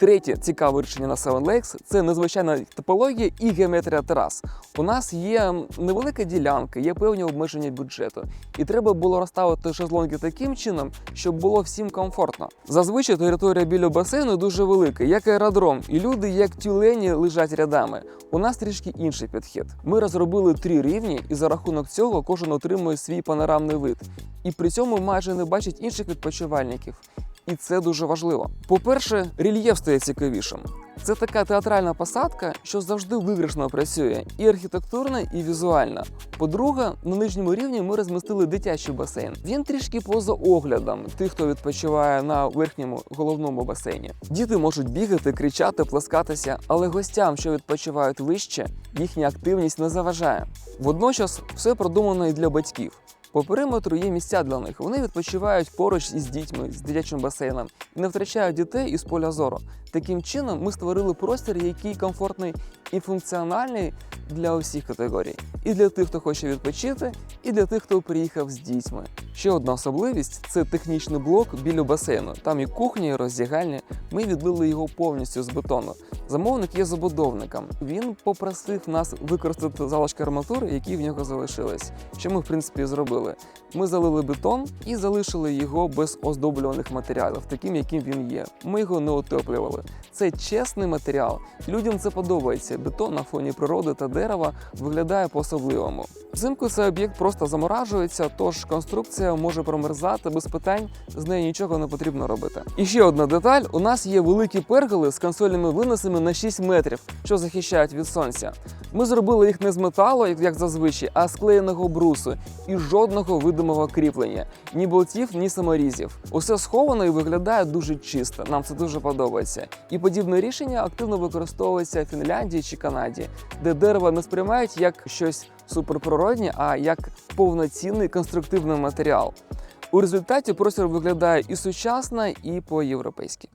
Третє цікаве рішення на Seven Lakes – це незвичайна топологія і геометрія терас. У нас є невелика ділянка, є певні обмеження бюджету, і треба було розставити шезлонги таким чином, щоб було всім комфортно. Зазвичай територія біля басейну дуже велика, як аеродром, і люди, як тюлені, лежать рядами. У нас трішки інший підхід. Ми розробили три рівні, і за рахунок цього кожен отримує свій панорамний вид. І при цьому майже не бачить інших відпочивальників. І це дуже важливо. По-перше, рельєф стає цікавішим. Це така театральна посадка, що завжди виграшно працює і архітектурно, і візуально. По-друге, на нижньому рівні ми розмістили дитячий басейн. Він трішки поза оглядом тих, хто відпочиває на верхньому головному басейні. Діти можуть бігати, кричати, плескатися, але гостям, що відпочивають вище, їхня активність не заважає. Водночас все продумано і для батьків. По периметру є місця для них. Вони відпочивають поруч із дітьми, з дитячим басейном і не втрачають дітей із поля зору. Таким чином, ми створили простір, який комфортний і функціональний для усіх категорій. І для тих, хто хоче відпочити, і для тих, хто приїхав з дітьми. Ще одна особливість це технічний блок біля басейну. Там і кухня, і роздягальня. Ми відлили його повністю з бетону. Замовник є забудовником. Він попросив нас використати залишки арматури, які в нього залишились. Що ми, в принципі, зробили. Ми залили бетон і залишили його без оздоблюваних матеріалів, таким, яким він є. Ми його не утеплювали. Це чесний матеріал. Людям це подобається. Бетон на фоні природи та дерева виглядає по-особливому. Взимку цей об'єкт просто заморажується, тож конструкція може промерзати без питань, з нею нічого не потрібно робити. І ще одна деталь: у нас є великі перголи з консольними виносами на 6 метрів, що захищають від сонця. Ми зробили їх не з металу, як зазвичай, а з склеєного брусу і жодного видимого кріплення, ні болтів, ні саморізів. Усе сховано і виглядає дуже чисто. Нам це дуже подобається. І подібне рішення активно використовується в Фінляндії чи Канаді, де дерево не сприймають як щось суперприроднє, а як повноцінний конструктивний матеріал. У результаті простір виглядає і сучасно, і по-європейськи.